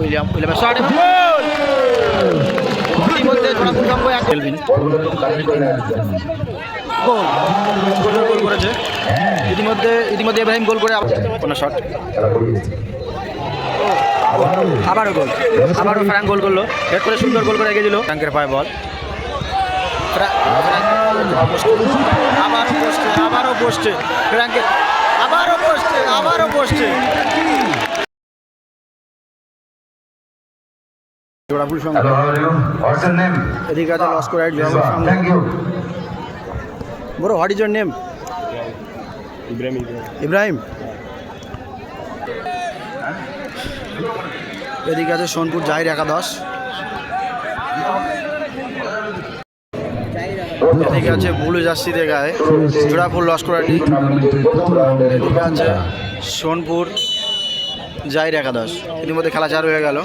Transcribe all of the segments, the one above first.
William উইলিয়ামের shot গোল ইতিমধ্যে এক। খেলবেন গোল। গোল করেছে। ইতিমধ্যে ইতিমধ্যে ইব্রাহিম গোল করে কোনো শট আবারও গোল। আবারও ফ্রাঙ্ক গোল করল। হেড করে সুন্দর গোল করে এগিয়ে দিল। ফ্রাঙ্কের পায়ে বল। আবারও পোস্টে আবারও পোস্টে ফ্রাঙ্কের আবারও পোস্টে আবারও পোস্টে জোড়াফুল সংখ্যা? এদিকে আছে লস করে জোড়াফুল. সংখ্যা বড় what is your name Ibrahim এদিকে আছে সোনপুর জাহির একাদশ। এদিকে আছে বুলু জার্সিতে গায়ে। জোড়াফুল লস্করাটি এদিকে আছে সোনপুর জাহির একাদশ। ইতিমধ্যে খেলা চালু হয়ে গেল।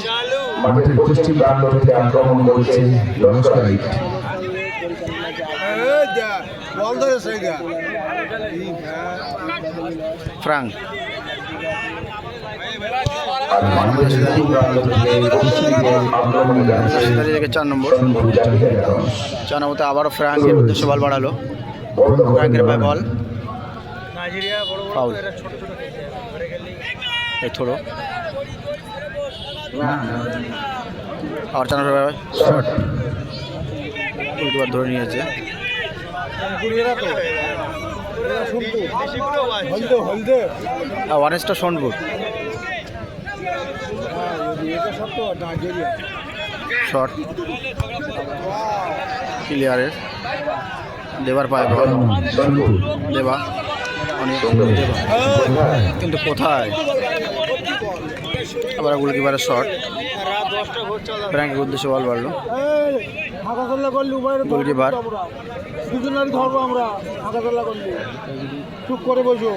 মাঠের পশ্চিম প্রান্ত থেকে আক্রমণ করছে ফ্রাঙ্ক। থেকে চার নম্বর। চার নম্বরতে আবারও ফ্রাঙ্কের উদ্দেশ্যে বল বাড়ালো। ফ্রাঙ্কের পায়ে বল ফাউল। এই থোড়ো। আর চার শট ধরে নিয়েছে। ওয়ারেন্সটা সোনপুর শট ক্লিয়ারের দেবার পায় বল দেবা। অনেক। দেবা। কিন্তু কোথায়? আবার গোলকিপারের শট ফ্র্যাঙ্কের উদ্দেশ্যে বল বাড়লো গোলকিপার দুজনেরই ধরবো আমরা চুপ করে বসো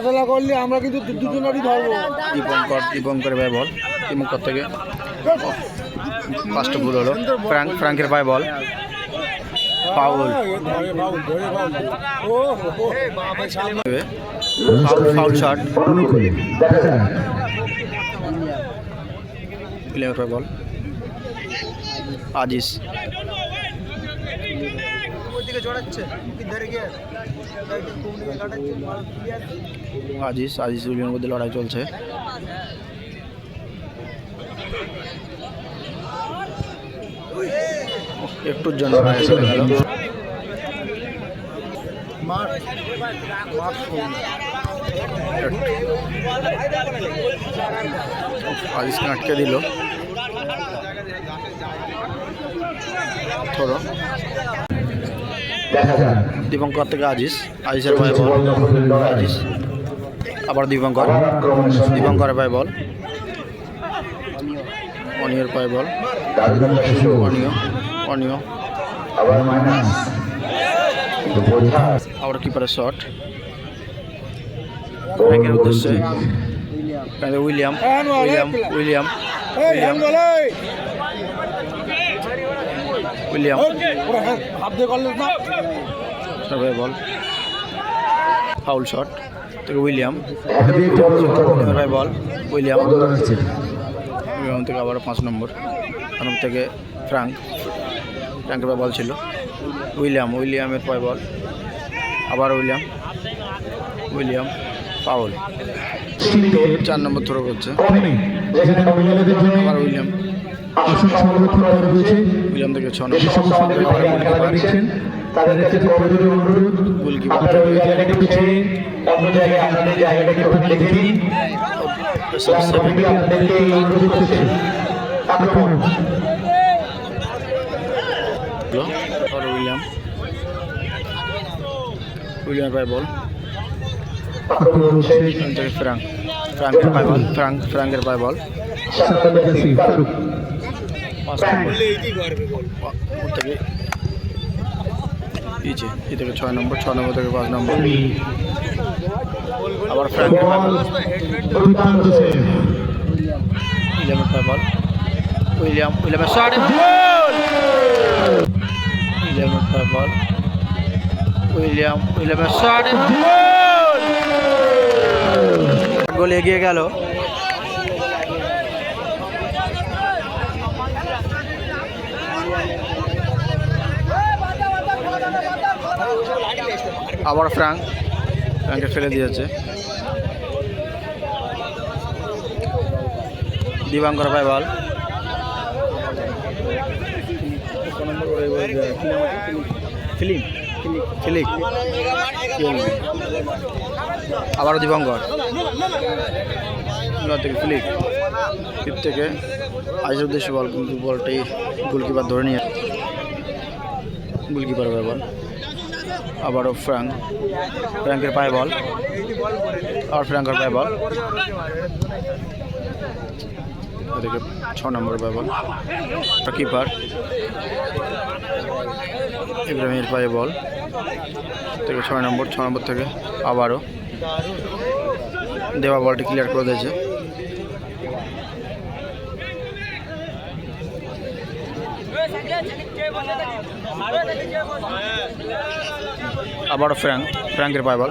চল্লা করলি আমরা কিন্তু দুজনেরই ধরবো দীপঙ্কর দীপঙ্করের পায়ে বল থেকে ফার্স্ট হলো ফ্র্যাঙ্ক ফ্র্যাঙ্কের পায়ে বল ধরে ফাউল শট প্লেয়ার বল আজিস আজিস আজিস উলিয়ার মধ্যে লড়াই চলছে। একটুর জন্য আজিসকে আটকে দিল। থোড়ো দীপঙ্কর থেকে আজিস আজিসের পায়ে বল। আজিস আবার দীপঙ্কর। দীপঙ্করের পায়ে বল। অনিয়র পায়ে বল। অনিয় অনিয় আবার মাইনাস। আবার কিপারের শট ব্যাংকের উদ্দেশ্যে উইলিয়াম উইলিয়াম উইলিয়াম। উইলিয়াম সবাই বল ফাউল শট থেকে উইলিয়াম বল উইলিয়াম উইলিয়াম থেকে আবার পাঁচ নম্বর পাঁচ থেকে ফ্রাঙ্ক ফ্রাঙ্কের বল ছিল উইলিয়াম উইলিয়ামের পয় বল। আবার উইলিয়াম উইলিয়াম পাউল চার নম্বর থ্রো করছে। আবার উইলিয়াম। উইলিয়াম থেকে ছ নম্বর। তাদের কাছে অনুরোধ আপনারা ওই জায়গাটাকে ছেড়ে অন্য জায়গায় আপনাদের জায়গাটাকে ওখানে লিখে দিন কমিটি আপনাদেরকে এই অনুরোধ করছে। আক্রমণ হলো আর উইলিয়াম। উইলিয়ামের পায়ে বল। ফ্রাঙ্ক। ফ্রাঙ্কের পায়ে বল। ফ্রাঙ্ক ফ্রাঙ্কের পায়ে বল। থেকে পিছে এ থেকে ছয় নম্বর ছ নম্বর থেকে পাঁচ নম্বর। আবার ফ্রাঙ্কের পায়ে বল। উইলিয়ামের পায়ে বল। উইলিয়াম উইলিয়ামের শট উইলিয়ামের বল উইলিয়াম উইলিয়ামের শট গোল এগিয়ে গেল। আবার ফ্রাঙ্ক ফ্রাঙ্কে ফেলে দিয়েছে। দিবাঙ্কর পায় বল ফিলিপ ফিলিপ আবারও দিবাঙ্কর থেকে ফিলিপ ফিপ থেকে আইসের উদ্দেশ্যে বল কিন্তু বলটি গোলকিপার ধরে নিয়ে গোলকিপার বল। আবারও ফ্রাঙ্ক ফ্রাঙ্কের পায়ে বল। আর ফ্রাঙ্কের পায়ে বল। ওদিকে ছ নম্বর বল কিপার ইব্রাহিমের পায়ে বল। থেকে ছয় নম্বর, ছ নম্বর থেকে আবারও। দেওয়া বলটি ক্লিয়ার করে দিয়েছে। আবারও ফ্র্যাঙ্ক, ফ্র্যাঙ্কের পায়ে বল।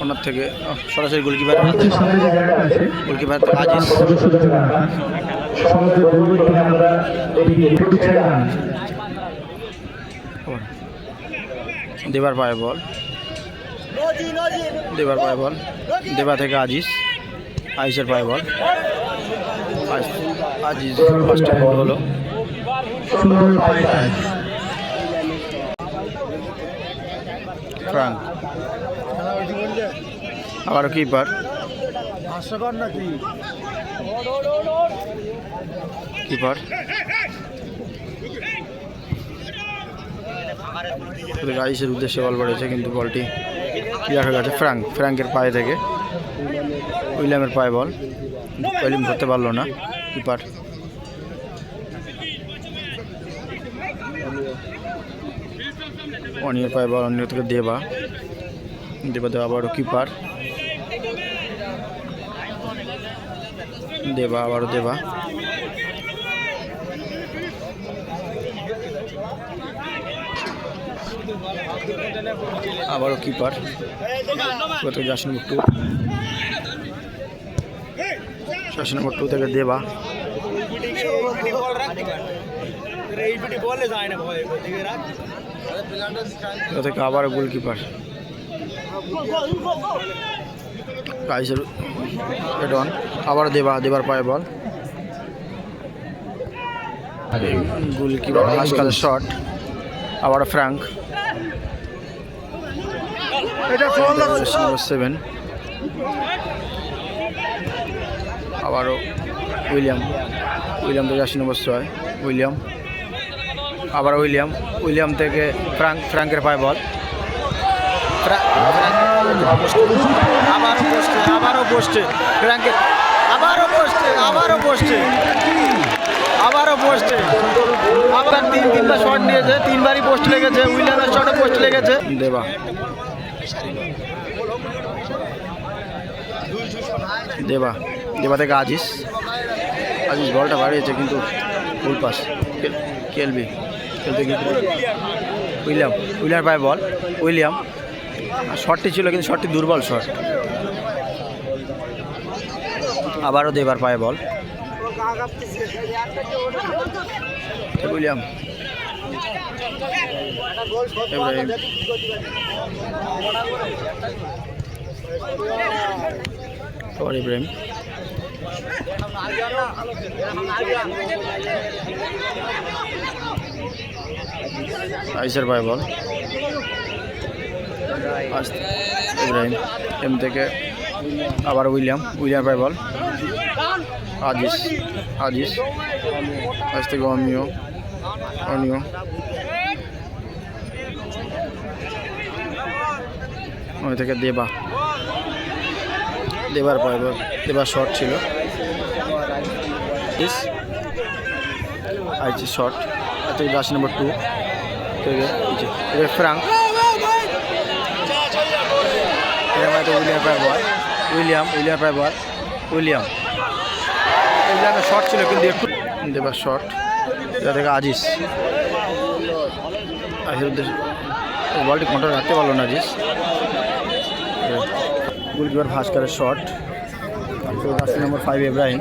কর্নার থেকে সরাসরি গোলকিপার। গোলকিপার দেবার পায়ে বল। দেবার পায়ে বল। দেবা থেকে আজিজ। আইসের পায়ে বল। আজিজ ফার্স্ট গোল হলো। ফ্রাঙ্ক। আবারও কিপার হাস্যকর নাকি? কিপার আইসের উদ্দেশ্যে বল পড়েছে কিন্তু বলটি হয়ে গেছে? ফ্রাঙ্ক ফ্রাঙ্কের পায়ে থেকে। উইলিয়ামের পায়ে বল উইলিয়াম ধরতে পারল না কিপার অনিয়ের পায়ে বল অনিয় থেকে দেবা। দেবা দেওয়া আবারও কিপার। দেবা আবারও দেবা। আবারও কিপার। কত যাস নম্বর টু নম্বর টু থেকে দেবা। আবারও গোলকিপার কাইসের হেড অন আবার দেবা দেবার পায়ে বল। গোলকিপার আজকাল শট আবার ফ্রাঙ্ক এটা সেভেন আবারও উইলিয়াম উইলিয়াম থেকে আশি নম্বর ছয়। উইলিয়াম আবার উইলিয়াম উইলিয়াম থেকে ফ্রাঙ্ক ফ্রাঙ্কের পায়ে বল। আবারও পোস্টে ফ্রাঙ্কের, আবারও আবার তিন নিয়েছে, তিনবারই পোস্ট লেগেছে পোস্ট লেগেছে। দেবা। দেবা দেবা থেকে আজিস আজিস বলটা বাড়িয়েছে কিন্তু ফুল পাস কেলবি খেলতে গিয়ে উইলিয়াম উইলিয়াম পায় বল, উইলিয়াম। শটটি ছিল কিন্তু শটটি দুর্বল শট। আবারও দেবার পায়ে বল। উইলিয়াম। ইব্রাহিম ইব্রাহিম। আইসার পায়ে বল। ইব্রাহিম। এম থেকে আবার উইলিয়াম। উইলিয়াম পাই বল। আজিস আজিস আজ থেকে অমিও অমিও ওই থেকে দেবা। দেবার পাইব দেবার শর্ট ছিল। ইস আইছি শর্ট এত রাশি নম্বর টু থেকে ফ্রাঙ্ক এরকম একটা উইলিয়াম প্রাইবার উইলিয়াম উইলিয়াম প্রাইবার উইলিয়াম উইলিয়ামের শর্ট ছিল কিন্তু একটু দেবার শর্ট এটা থেকে আজিস আজিস উদ্দেশ্য বলটি কন্ট্রোল রাখতে পারল না আজিস গোলকিপার ভাস্করের শট রাশি নম্বর ফাইভ ইব্রাহিম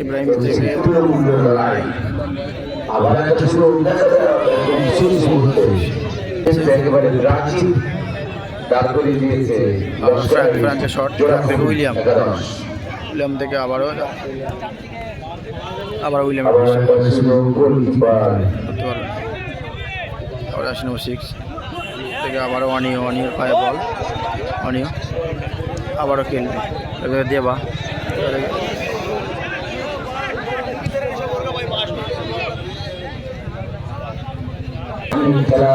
ইব্রাহিম থেকে একেবারে রাঁচি দাঁড় দিয়েছে। Shot William. উইলিয়াম থেকে আবারও আবার আবার আসি নম্বর সিক্স থেকে আবারও অনিও অনিওর পায়ে বল। অনিও আবারও খেলবে দেবা। খেলা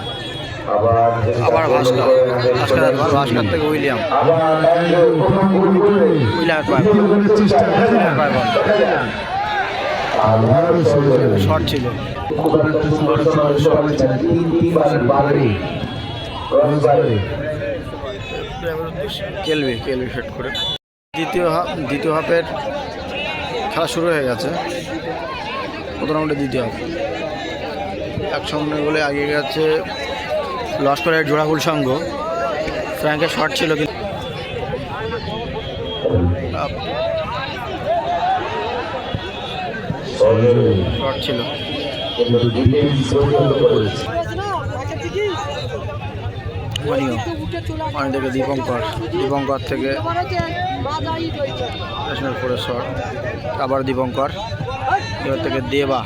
আবার ভাস্কর। ভাস্কর। ভাস্কর থেকে উইলিয়াম। বল শর্ট ছিল। কেলবি কেলবি সেট করে। দ্বিতীয় হাফ দ্বিতীয় হাফের খেলা শুরু হয়ে গেছে। প্রথম রাউন্ডে দ্বিতীয় হাফ। এক সামনে বলে আগে গেছে লস্করের জোড়াগুল সঙ্গ ফ্র্যাঙ্কের শট ছিল কিন্তু ছিল। থেকে দীপঙ্কর। দীপঙ্কর থেকে আবার দীপঙ্কর। এবার থেকে দেবা।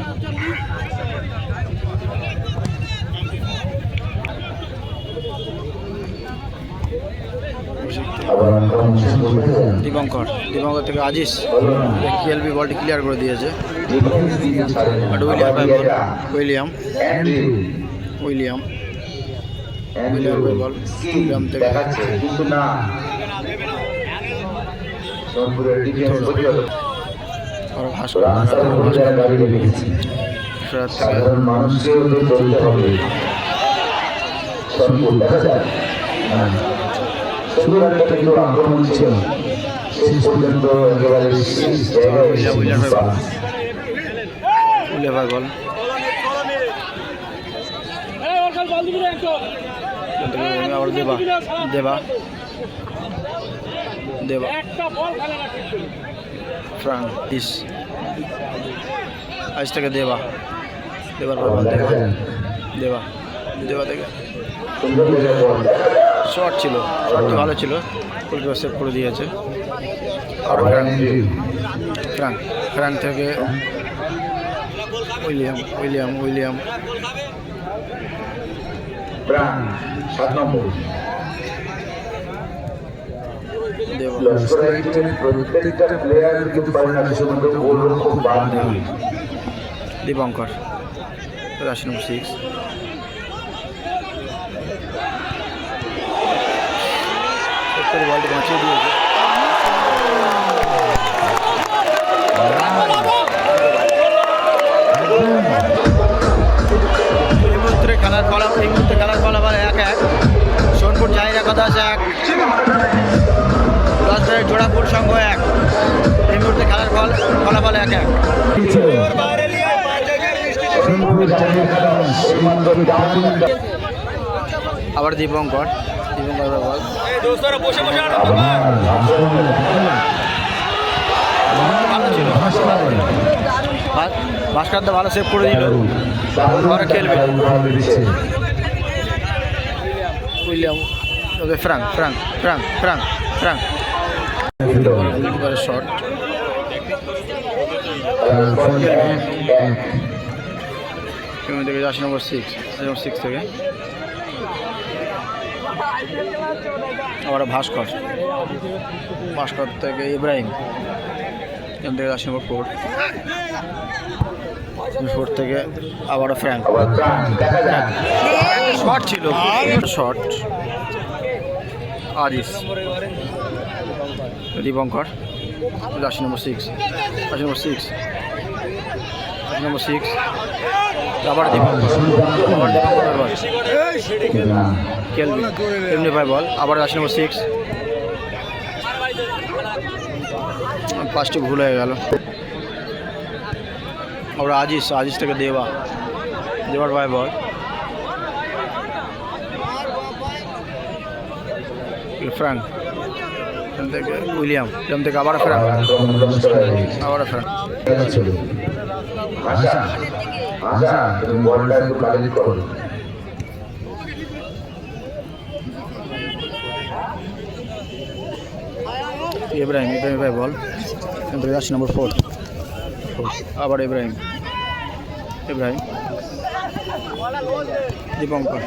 দীপঙ্কর দীপঙ্কর থেকে আজিস কেএলবি বলটি ক্লিয়ার করে দিয়েছে। William William William William ball William থেকে সাধারণ মানুষকেও চলতে হবে। হ্যাঁ। একটা কিন্তু আক্রমণ ছিল শেষ পর্যন্ত একেবারে থেকে আবার দেবা দেবা দেবা ফ্রাঙ্ক ইস আজ থেকে দেবা দেবার পর দেবা দেবা দেবা থেকে। শর্ট ছিল শর্টটি ভালো ছিল গোলকিপার সেভ করে দিয়েছে। আর ফ্রাঙ্ক। ফ্রাঙ্ক। থেকে উইলিয়াম উইলিয়াম উইলিয়াম। সাত নম্বর। দীপঙ্কর রাশি নম্বর সিক্স বলটি বাঁচিয়ে দিয়েছে। এই মুহূর্তে খেলার ফল এই মুহূর্তে খেলার ফল আবার এক এক। সোনপুর জাহিরা কথা আছে এক। জোড়াপুর সংঘ এক। এই মুহূর্তে খেলার ফল ফলাফল এক এক। আবার দীপঙ্কর। দীপঙ্কর বল ভালো ছিল। ভা- ভাস্কর দা ভালো সেভ করে দিল। আবার খেলবে। William okay, Frank Frank Frank Frank Frank. এখান থেকে আসি নম্বর সিক্স সিক্স থেকে। আবার ভাস্কর। ভাস্কর থেকে ইব্রাহিম। এখান থেকে আসি নম্বর ফোর ফোর থেকে আবারও ফ্র্যাঙ্ক। আবার যাক শর্ট ছিল। শর্ট আজিস দীপঙ্কর রাশি নম্বর সিক্স রাশি নম্বর সিক্স রাশি নম্বর সিক্স আবার আবার দীপঙ্কর বল কেলবি এমনি ভাই বল। আবার রাশি নম্বর সিক্স পাঁচটি ভুল হয়ে গেল। আবার আজিস আজিস থেকে দেবা দেবার ভাই বল। ফ্রাঙ্ক এখান থেকে উইলিয়াম। এখান থেকে আবার ফ্রাঙ্ক আবার আক্রমণ তুমি বলটা একটু কালেক্ট করো। ইব্রাহিম ইব্রাহিম ভাই বল। আসছে নম্বর ফোর আবার ইব্রাহিম। ইব্রাহিম। দীপঙ্কর।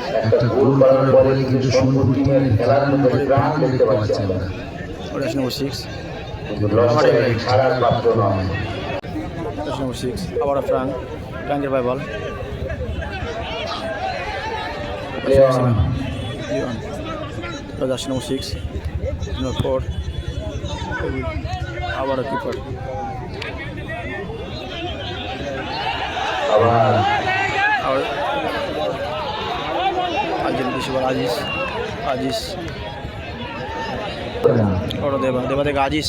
নম্বর সিক্স আসছে নম্বর সিক্স আবার ফ্রাঙ্ক ফ্রাঙ্কের ভাই বল। ওটা নম্বর সিক্স নম্বর ফোর আবারও কিপার আবার। আজিজ বেশিবার আজিজ। আজিজ। ওটা দেবা দেবা থেকে আজিজ।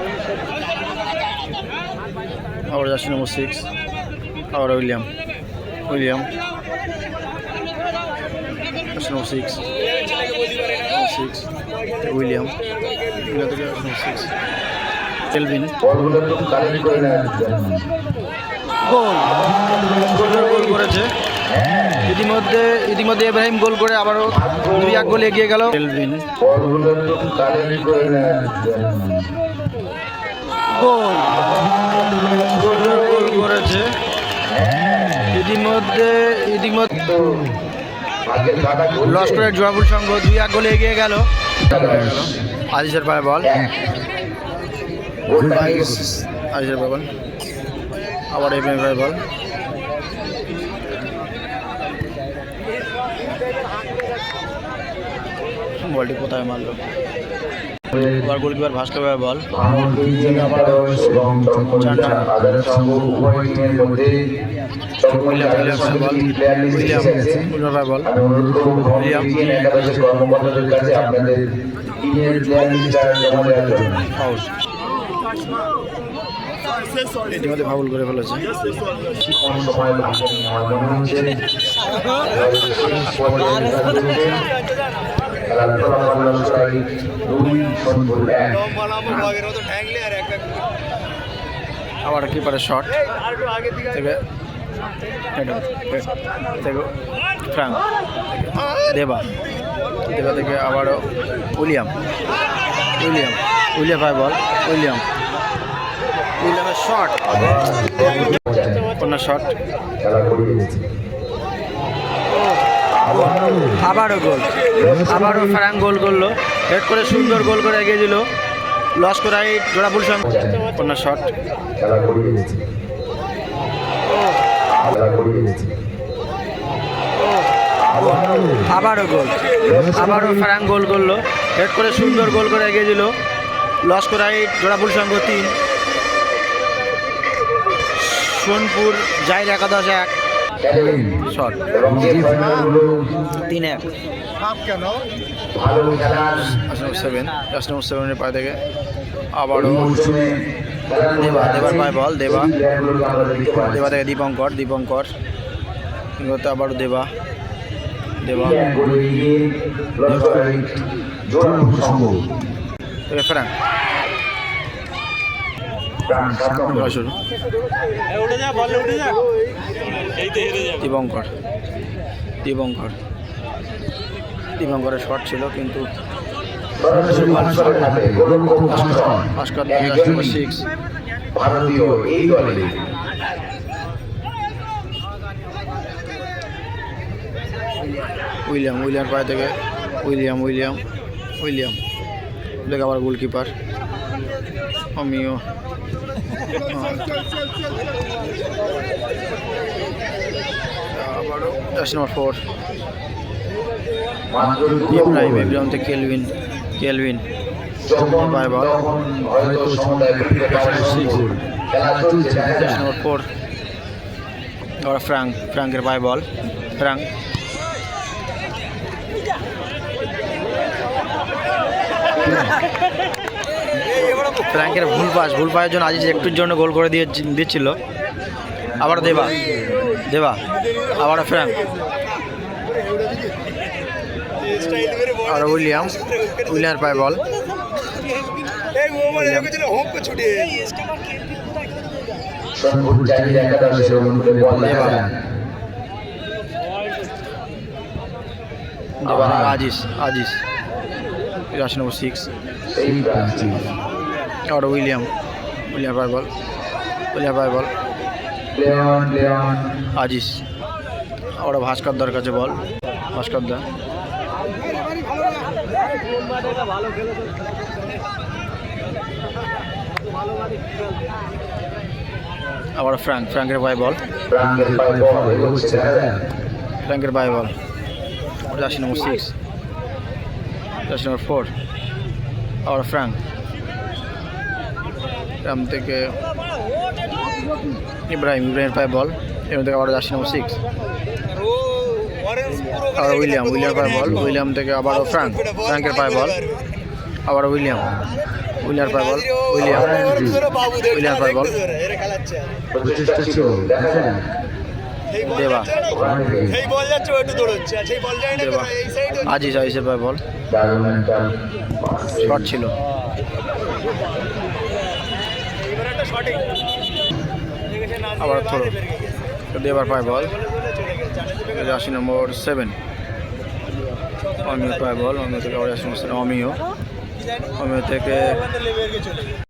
আবার যাচ্ছে নম্বর সিক্স আবার উইলিয়াম উইলিয়াম, যাচ্ছে number six six William goal করেছে। ইতিমধ্যে ইতিমধ্যে ইব্রাহিম গোল করে আবারও দুই এক গোল এগিয়ে গেল। কেলভিন। গোল। গোল করেছে। ইতিমধ্যে ইতিমধ্যে লস্করের জোড়াফুল সংঘ দুই এক গোলে এগিয়ে গেল। আজিজের পায়ে বল। আজিজের পায়ে বল। আবার ইব্রাহিম পায়ে বল। বলটি কোথায় মারলো? এবার গোলকিপার ভাস্কর ভাই বল। ইতিমধ্যে ফাউল করে ফেলেছে। আবার কিপারের শট থেকে থেকে ফ্রাঙ্ক দেবা। দেবা থেকে আবারও উইলিয়াম। উইলিয়াম। উইলিয়াম ভাই বল উইলিয়াম। উইলিয়ামের শট কন্যা শট আবারও গোল। আবারও ফ্রাঙ্ক গোল করল। হেড করে সুন্দর গোল করে এগিয়ে দিল। লস্করাই জোড়াফুল সঙ্গ কন্যা শট আবারও গোল। আবারও ফ্রাঙ্ক গোল করল। হেড করে সুন্দর গোল করে এগিয়ে দিল। লস্করাই জোড়াফুল সংঘ তিন। সোনপুর জাহির একাদশ এক। শট তিন এক। সেভেন নম্বর সেভেনের পায়ে থেকে আবারও দেবা দেবার পায়ে বল দেবা। দেবা থেকে দীপঙ্কর দীপঙ্কর। আবারও দেবা। দেবা। এক গোলে এগিয়ে লস্কর জোরালো সঙ্গ থেকে ফ্রাঙ্ক প্রাণ সাত নম্বর দীপঙ্করের শট ছিল, কিন্তু ভাস্কর সিক্স উইলিয়াম উইলিয়াম পায়ে থেকে। William William William. দেখে আবার গোলকিপার আমিও। আবারও দশ নম্বর ফোর। ইব্রাহিম। ইব্রাহিম থেকে কেলভিন কেলভিন বাই দেখা দশ নম্বর ফোর। আবার ফ্রাঙ্ক ফ্রাঙ্কের পায়ে বল ফ্রাঙ্ক ফ্রাঙ্কের ভুল পাস ভুল পায়ের জন্য আজিজ একটুর জন্য গোল করে দিয়ে দিচ্ছিল। আবার দেবা। দেবা। আবার ফ্রাঙ্ক আর উইলিয়াম উইলিয়ার পায় বল আজিজ দশ নম্বর সিক্স সেই উইলিয়াম উইলিয়াম পায়ে বল উইলিয়াম পায়ে বল লিওন লিওন। আজিজ আবার ভাস্কর দর কাছে বল ভাস্কর দা। আবার ফ্রাঙ্ক ফ্রাঙ্কের পায়ে বল। প্রাঙ্গের পায়ে ball jersey number six jersey number four আবার ফ্রাঙ্ক গ্রাম থেকে ইব্রাহিম ইব্রাহিমের পায়ে বল। এখান থেকে আবার জার্সি নম্বর সিক্স আবার উইলিয়াম উইলিয়াম পায়ে বল। উইলিয়াম থেকে আবারও ফ্রাঙ্ক। ফ্রাঙ্কের পায়ে বল। আবার উইলিয়াম। উইলিয়াম পায়ে বল। উইলিয়াম। উইলিয়াম পায়ে বল। দেবা। ওখানে থেকে এই বল যাচ্ছে ও একটু দৌড়চ্ছে। আর সেই বল যায় না দেবা। আজিজ আজিজের পায়ে বল। শট ছিল। এবার একটা যদি আবার থ্রো পায়ে বল। আশি নম্বর সেভেন অমিও পায় বল। অমিও থেকে আবার আশি নম্বর অমিও অমিও থেকে